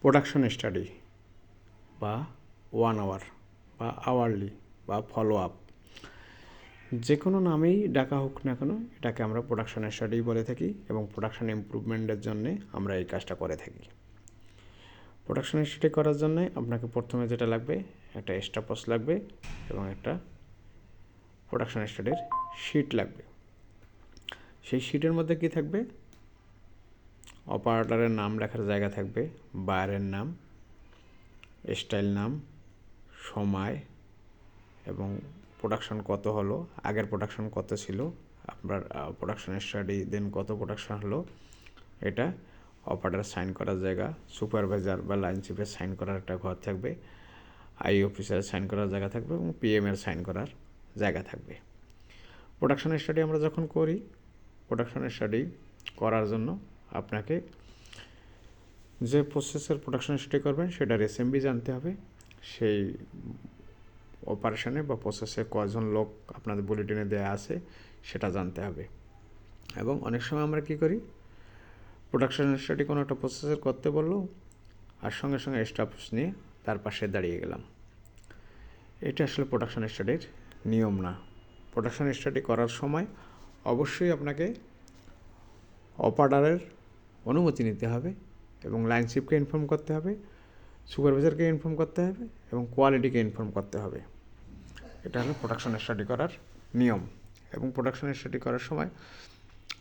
Production study বা one hour বা hourly বা ফলো আপ যে কোনো নামেই ডাকা হোক না কেন, এটাকে আমরা প্রোডাকশন স্টাডি বলে থাকি এবং প্রোডাকশন ইমপ্রুভমেন্টের জন্যে আমরা এই কাজটা করে থাকি। প্রোডাকশন স্টাডি করার জন্যে আপনাকে প্রথমে যেটা লাগবে, একটা স্টাপস লাগবে এবং একটা প্রোডাকশন স্টাডির শিট লাগবে। সেই শিটের মধ্যে কি থাকবে? অপারেটরের নাম লেখার জায়গা থাকবে বায়ারের নাম, স্টাইল নাম, সময়, এবং প্রোডাকশন কত হলো, আগের প্রোডাকশন কত ছিল, আপনার প্রোডাকশন স্টাডি দেন কত প্রোডাকশন হলো, এটা অপারেটর সাইন করার জায়গা সুপারভাইজার বা লাইন চিফের সাইন করার একটা ঘর থাকবে আই অফিসারের সাইন করার জায়গা থাকবে, এবং পিএমের সাইন করার জায়গা থাকবে। প্রোডাকশন স্টাডি আমরা যখন করি প্রোডাকশন স্টাডি করার জন্য আপনাকে যে প্রসেসের প্রোডাকশন স্টাডি করবেন, সেটার এসএমবি জানতে হবে। সেই অপারেশনে বা প্রসেসে কজন লোক আপনাদের বুলেটিনে দেওয়া আছে, সেটা জানতে হবে। এবং অনেক সময় আমরা কী করি প্রোডাকশন স্টাডি কোনো একটা প্রসেসের করতে বলল, আর সঙ্গে সঙ্গে স্টাফস নিয়ে তার পাশে দাঁড়িয়ে গেলাম। এটা আসলে প্রোডাকশন স্টাডির নিয়ম না। প্রোডাকশন স্টাডি করার সময় অবশ্যই আপনাকে অপারেটারের অনুমতি নিতে হবে এবং লাইন শিপকে ইনফর্ম করতে হবে সুপারভাইজারকে ইনফর্ম করতে হবে এবং কোয়ালিটিকে ইনফর্ম করতে হবে। এটা হলো প্রোডাকশন স্টাডি করার নিয়ম এবং প্রোডাকশন স্টাডি করার সময়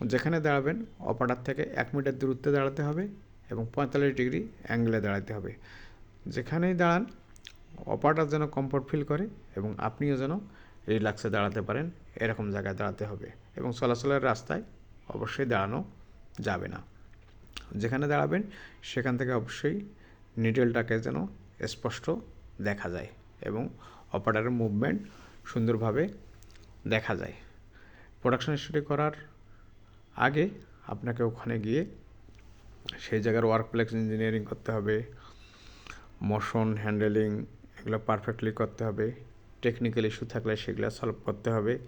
যেখানে দাঁড়াবেন অপারেটার থেকে এক মিটার দূরত্বে দাঁড়াতে হবে এবং পঁয়তাল্লিশ ডিগ্রি অ্যাঙ্গেলে দাঁড়াতে হবে। যেখানেই দাঁড়ান অপারেটার যেন কমফোর্ট ফিল করে এবং আপনিও যেন রিল্যাক্সে দাঁড়াতে পারেন, এরকম জায়গায় দাঁড়াতে হবে এবং চলাচলের রাস্তায় অবশ্যই দাঁড়ানো যাবে না। যেখানে দাঁড়াবেন, সেখান থেকে অবশ্যই নিডেলটাকে যেন স্পষ্ট দেখা যায় এবং অপারেটারের মুভমেন্ট সুন্দরভাবে দেখা যায়। প্রোডাকশন স্টাডি করার আগে আপনাকে ওখানে গিয়ে সেই জায়গার ওয়ার্ক প্লেস ইঞ্জিনিয়ারিং করতে হবে মোশন হ্যান্ডেলিং এগুলো পারফেক্টলি করতে হবে টেকনিক্যাল ইস্যু থাকলে সেগুলো সলভ করতে হবে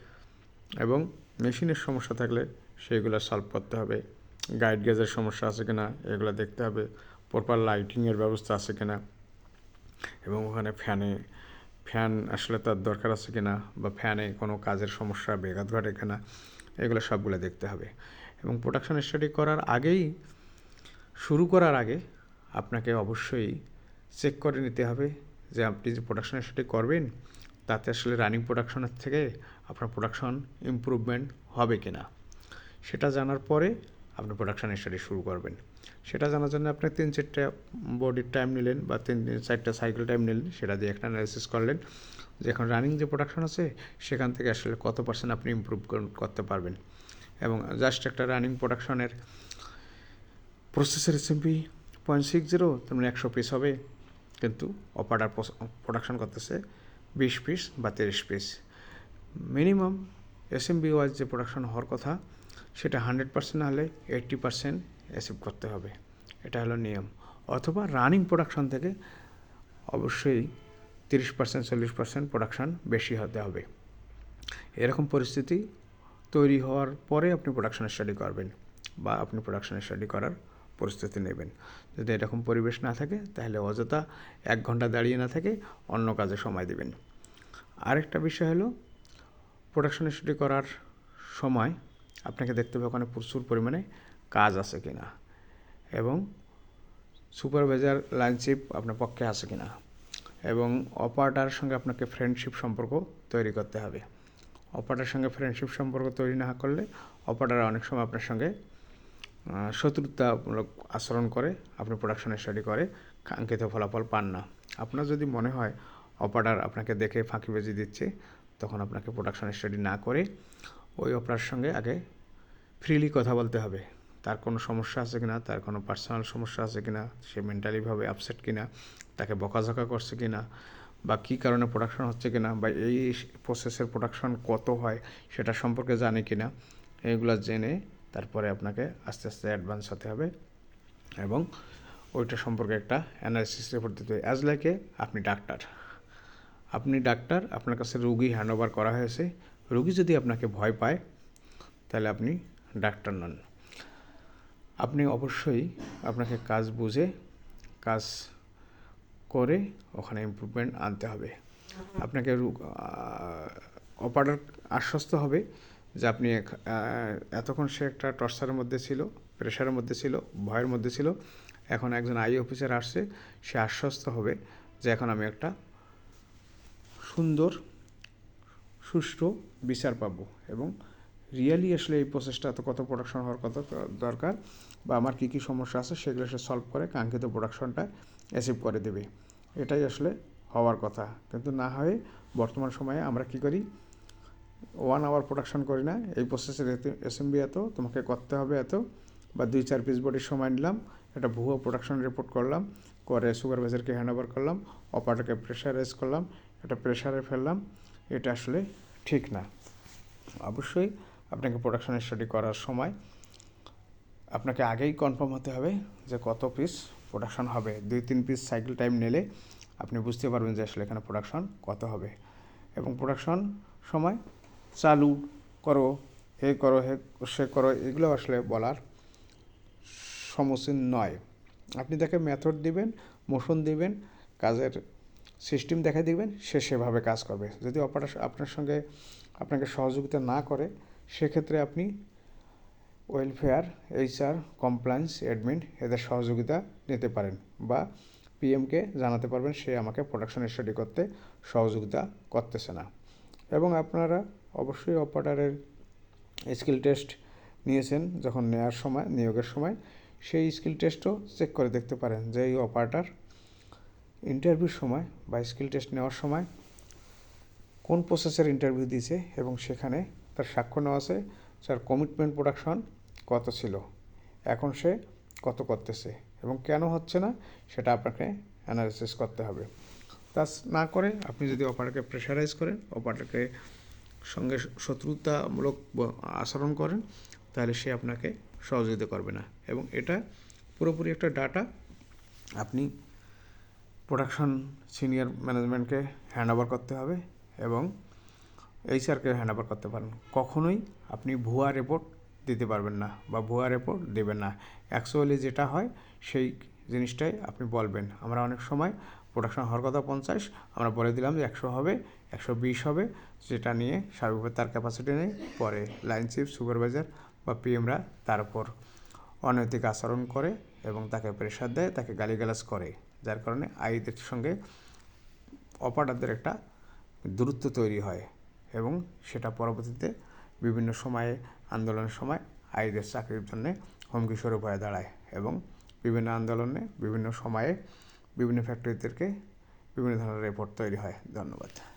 এবং মেশিনের সমস্যা থাকলে সেইগুলো সলভ করতে হবে। গাইড গেজের সমস্যা আছে কিনা, এগুলো দেখতে হবে। প্রপার লাইটিংয়ের ব্যবস্থা আছে কিনা, এবং ওখানে ফ্যানে ফ্যান আসলে তার দরকার আছে কিনা, বা ফ্যানে কোনো কাজের সমস্যা বেঘাত ঘটে কিনা, এগুলো সবগুলো দেখতে হবে। এবং প্রোডাকশন স্টাডি করার আগেই, শুরু করার আগে আপনাকে অবশ্যই চেক করে নিতে হবে যে আপনি যে প্রোডাকশন স্টাডি করবেন, তাতে আসলে রানিং প্রোডাকশনের থেকে আপনার প্রোডাকশন ইম্প্রুভমেন্ট হবে কি না সেটা জানার পরে প্রোডাকশন স্টাডি শুরু করবেন। সেটা জানার জন্য আপনি তিন চারটা বডির টাইম নিলেন বা তিন চারটা সাইকেল টাইম নিলেন, সেটা দিয়ে একটা অ্যানালিসিস করলেন যে এখন রানিং যে প্রোডাকশন আছে, সেখান থেকে আসলে কত পার্সেন্ট আপনি ইম্প্রুভ করতে পারবেন। এবং জাস্ট একটা রানিং প্রোডাকশনের প্রসেসের এসএমপি পয়েন্ট সিক্স জিরো তার মানে একশো পিস হবে। কিন্তু অপারেটার প্রোডাকশন করতেছে বিশ পিস বা তিরিশ পিস মিনিমাম এসএমবি ওয়াইজ যে প্রোডাকশন হওয়ার কথা সেটা হান্ড্রেড পার্সেন্ট হলে এইট্টি পার্সেন্ট অ্যাচিভ করতে হবে। এটা হলো নিয়ম। অথবা রানিং প্রোডাকশন থেকে অবশ্যই তিরিশ পার্সেন্ট, চল্লিশ পার্সেন্ট প্রোডাকশান বেশি হতে হবে। এরকম পরিস্থিতি তৈরি হওয়ার পরে আপনি প্রোডাকশন স্টাডি করবেন বা আপনি প্রোডাকশান স্টাডি করার পরিস্থিতি নেবেন। যদি এরকম পরিবেশ না থাকে, তাহলে অযথা এক ঘণ্টা দাঁড়িয়ে না থেকে অন্য কাজে সময় দেবেন। আরেকটা বিষয় হলো, প্রোডাকশন স্টাডি করার সময় আপনাকে দেখতে হবে ওখানে প্রচুর পরিমাণে কাজ আছে কিনা। এবং সুপারভাইজার লাইনশিপ আপনার পক্ষে আছে কিনা। এবং অপারেটারের সঙ্গে আপনাকে ফ্রেন্ডশিপ সম্পর্ক তৈরি করতে হবে। অপারেটারের সঙ্গে ফ্রেন্ডশিপ সম্পর্ক তৈরি না করলে অপারেটার অনেক সময় আপনার সঙ্গে শত্রুতামূলক আচরণ করে, আপনি প্রোডাকশন স্টাডি করে, কাঙ্ক্ষিত ফলাফল পান না। আপনার যদি মনে হয় অপারেটার আপনাকে দেখে ফাঁকি ফাঁকিবাজি দিচ্ছে, তখন আপনাকে প্রোডাকশন স্টাডি না করে ওই অপারেটার সঙ্গে আগে ফ্রিলি কথা বলতে হবে। তার কোনো সমস্যা আছে কিনা, তার কোনো পার্সোনাল সমস্যা আছে কিনা, সে মেন্টালিভাবে আপসেট কিনা, তাকে বকাঝকা করছে কিনা, বা কী কারণে প্রোডাকশন হচ্ছে কিনা, বা এই প্রসেসের প্রোডাকশন কত হয়, সেটা সম্পর্কে জানে কিনা, এগুলো জেনে তারপরে আপনাকে আস্তে আস্তে অ্যাডভান্স হতে হবে এবং ওইটা সম্পর্কে একটা অ্যানালিসিস রিপোর্ট দিতে হবে। অ্যাজ লাইকে আপনি ডাক্তার আপনি ডাক্তার আপনার কাছে রুগী হ্যান্ড করা হয়েছে রুগী যদি আপনাকে ভয় পায়, তাহলে আপনি ডাক্তার নন। আপনি অবশ্যই আপনাকে কাজ বুঝে, কাজ করে ওখানে ইমপ্রুভমেন্ট আনতে হবে। আপনাকে অপারেটর আশ্বস্ত হবে যে আপনি এতক্ষণ সে একটা টর্চারের মধ্যে ছিল প্রেশারের মধ্যে ছিল, ভয়ের মধ্যে ছিল, এখন একজন আই অফিসার আসছে, সে আশ্বস্ত হবে যে এখন আমি একটা সুন্দর সুষ্ঠু বিচার পাবো এবং রিয়েলি আসলে এই প্রসেসটা এত কত প্রোডাকশন হওয়ার কত দরকার বা আমার কী কী সমস্যা আছে সেগুলো সে সলভ করে কাঙ্ক্ষিত প্রোডাকশনটা অ্যাচিভ করে দেবে। এটাই আসলে হওয়ার কথা। কিন্তু না হয়ে বর্তমান সময়ে আমরা কি করি? ওয়ান আওয়ার প্রোডাকশন করি না। এই প্রসেসের এসএমবি এত, তোমাকে করতে হবে এত বা দুই চার পিস বডির সময় নিলাম, একটা ভুয়ো প্রোডাকশন রিপোর্ট করলাম, করে সুপারভাইজারকে হ্যান্ড ওভার করলাম অপারেটরকে প্রেশারাইজ করলাম এটা প্রেশারে ফেললাম এটা আসলে ঠিক না। অবশ্যই আপনাকে প্রোডাকশন স্টাডি করার সময় আপনাকে আগেই কনফার্ম হতে হবে যে কত পিস প্রোডাকশন হবে। দুই, তিন পিস সাইকেল টাইম নিলে আপনি বুঝতে পারবেন যে আসলে এখানে প্রোডাকশন কত হবে। এবং প্রোডাকশন সময় চালু করো হে করো, হে, সে করো, এগুলো আসলে বলার সমসীন নয়। আপনি তাকে মেথড দিবেন মোশন দিবেন, কাজের সিস্টেম দেখা দিবেন সে সেভাবে কাজ করবে। যদি অপারেশন আপনার সঙ্গে আপনাকে সহযোগিতা না করে, সেক্ষেত্রে আপনি ওয়েলফেয়ার, এইচআর, কমপ্লায়েন্স, অ্যাডমিন এদের সহযোগিতা নিতে পারেন বা পিএমকে জানাতে পারবেন সে আমাকে প্রোডাকশন স্টাডি করতে সহযোগিতা করতেছে না। এবং আপনারা অবশ্যই অপারেটরের স্কিল টেস্ট নিয়েছেন যখন নেওয়ার সময়, নিয়োগের সময়, সেই স্কিল টেস্টও চেক করে দেখতে পারেন যে এই অপারেটর ইন্টারভিউর সময় বা স্কিল টেস্ট নেওয়ার সময় কোন প্রসেসের ইন্টারভিউ দিয়েছে এবং সেখানে তার সাক্ষ্য নেওয়া আছে, তার কমিটমেন্ট প্রোডাকশন কত ছিল, এখন সে কত করতেছে এবং কেন হচ্ছে না, সেটা আপনাকে অ্যানালিসিস করতে হবে। তা না করে আপনি যদি অপারেটরকে প্রেশারাইজ করেন অপারেটরকে সঙ্গে শত্রুতামূলক আচরণ করেন, তাহলে সে আপনাকে সহযোগিতা করবে না। এবং এটা পুরোপুরি একটা ডাটা আপনি প্রোডাকশন সিনিয়র ম্যানেজমেন্টকে হ্যান্ড ওভার করতে হবে এবং এইচআরকে হ্যান্ড ওভার করতে পারেন। কখনোই আপনি ভুয়া রিপোর্ট দিতে পারবেন না বা ভুয়া রিপোর্ট দেবেন না। অ্যাকচুয়ালি যেটা হয়, সেই জিনিসটাই আপনি বলবেন। আমরা অনেক সময় প্রোডাকশন হওয়ার কথা পঞ্চাশ, আমরা বলে দিলাম যে একশো হবে, একশো বিশ হবে, যেটা নিয়ে সার্বিকভাবে তার ক্যাপাসিটি নেই, পরে লাইন চিফ সুপারভাইজার বা পিএমরা তার উপর অনৈতিক আচরণ করে এবং তাকে প্রেশার দেয়, তাকে গালিগালাজ করে। যার কারণে আইদের সঙ্গে অপারেটরদের একটা দূরত্ব তৈরি হয় এবং সেটা পরবর্তীতে বিভিন্ন সময়ে, আন্দোলনের সময় আইদের চাকরির জন্য হুমকি স্বরূপ হয়ে দাঁড়ায় এবং বিভিন্ন আন্দোলনে, বিভিন্ন সময়ে বিভিন্ন ফ্যাক্টরিদেরকে বিভিন্ন ধরনের রিপোর্ট তৈরি হয়। ধন্যবাদ।